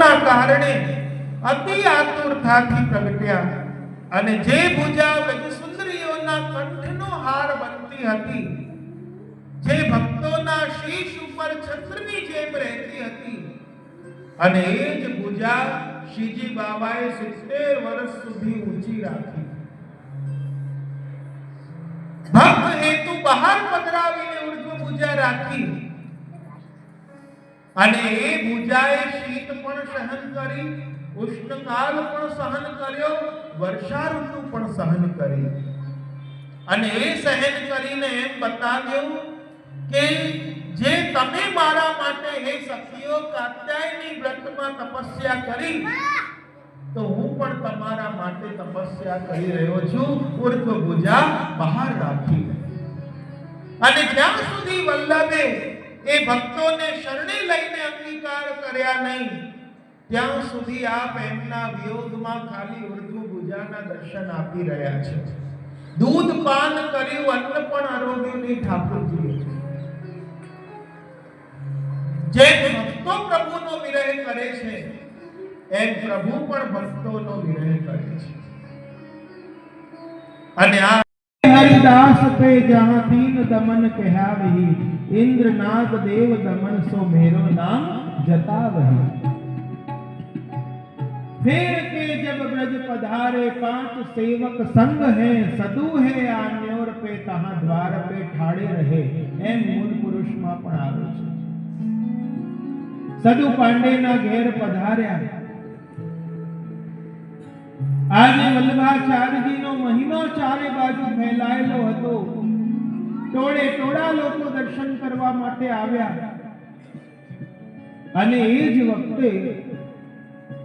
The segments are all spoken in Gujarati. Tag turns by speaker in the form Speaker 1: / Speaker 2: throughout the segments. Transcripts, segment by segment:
Speaker 1: ભક્તોના કારણે અતિ આતુરતાથી પ્રગટ્યા અને જે ભુજા વ્રજસુંદરીઓના કંઠનો હાર બનતી હતી, જે ભક્તોના શીશ ઉપર છત્રની જેમ રહેતી હતી, અને એ જ ભુજા શ્રીજી બાબાએ 70 વર્ષ સુધી ઊંચી રાખી. ભક્ત હેતુ બહાર પધરાવીને ઉર્ધ્વ પૂજા રાખી. અને એ ભુજાએ શીત પણ સહન કરી ઉષ્ણકાલ પણ સહન કર્યો વર્ષા ઋતુ પણ સહન કરી. અને એ સહન કરીને એમ બતાવ્યું કે જે તમે મારા માટે હે સખીઓ, કાત્યાયની વ્રતમાં તપસ્યા કરી, તો હું પણ તમારા માટે તપસ્યા કરી રહ્યો છું. ઉર્ધ્વ ભુજા બહાર રાખી અને જ્યાં સુધી વલ્લભે એ ભક્તોને શરણે લઈને અંગીકાર કર્યા નહીં. ત્યાં સુધી આપ એમના વિયોગમાં ખાલી ઉર્દુ ગુજાના દર્શન આપી રહ્યા છે. દૂધ પાન કર્યું, અન્ન પણ આરોગીની ઠાકોરજી જે ભક્તો પ્રભુનો વિરહ કરે છે એમ પ્રભુ પણ ભક્તોનો વિરહ કરે છે. અને આ હરિદાસ પે જહાં દીન દમન કહાવહી. वही इंद्र नाग देव दमन सो मेरो नाम जता वही फिर के जब ब्रज पधारे पांच सेवक संग है सदु है आन्योर पे तहाँ द्वार पे ठाड़े रहे એમ મૂળ પુરુષમાં પણ આવે છે સદુ પાંડેના ઘેર પધાર્યા આજે વલ્લભાચાર્યજીનો મહિનો ચારે બાજુ ફેલાયેલો હતો ટોળે ટોળા લોકો દર્શન કરવા માટે આવ્યા. અને એ જ વખતે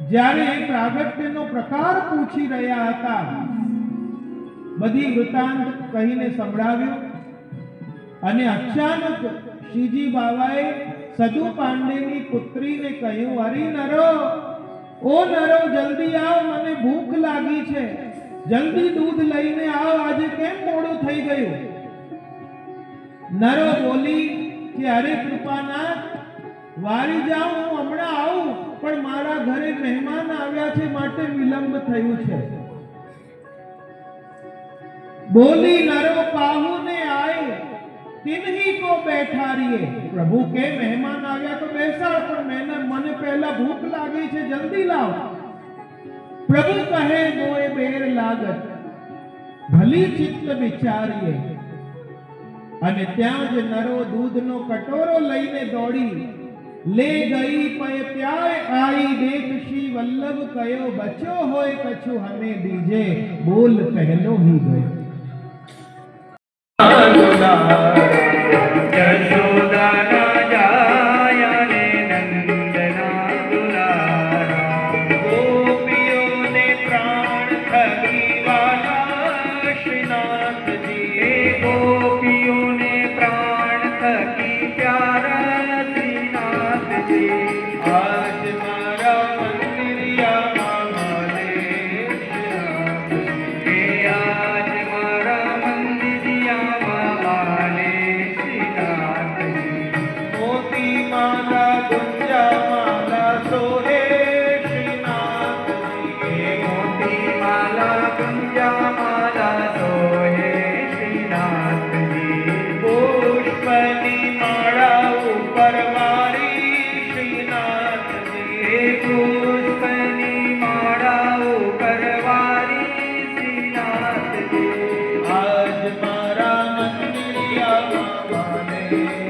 Speaker 1: જ્યારે એ પ્રાગટ્યનો પ્રકાર પૂછી રહ્યા હતા, બધી વૃતાંત કહીને સંભળાવ્યો. અને અચાનક શ્રીજી બાબાએ સદુ પાંડેની પુત્રીને કહ્યું હરી નરો, ઓ નરો, જલ્દી આવ, મને ભૂખ લાગી છે. જલ્દી દૂધ લઈને આવ, આજે કેમ મોડું થઈ ગયું? નરો બોલી કે અરે કૃપાના વારી જાઉં હું હમણાં આવું, પણ મારા ઘરે મહેમાન આવ્યા છે માટે વિલંબ થયું છે. બોલી નરો પાહુ ને આય, તિનહી કો બેઠારીએ પ્રભુ કે મહેમાન આવ્યા તો બેસાડ, પણ મેને મને પહેલા ભૂખ લાગી છે, જલ્દી લાવ. પ્રભુ કહે મોએ બેર લાગત, ભલી ચિત્ત વિચારીએ. અને ત્યાં જ નરો દૂધનો કટોરો લઈને દોડી. લે ગઈ પય પ્યાય આઈ દેખ શ્રી વલ્લભ કયો, બચ્યો હોય કછું હમે દીજે બોલ પહેલો હી ગયો.
Speaker 2: Thank you.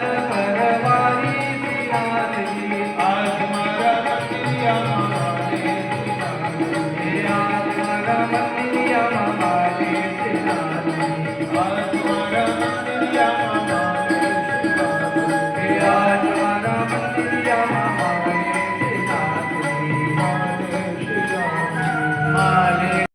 Speaker 2: Hallelujah.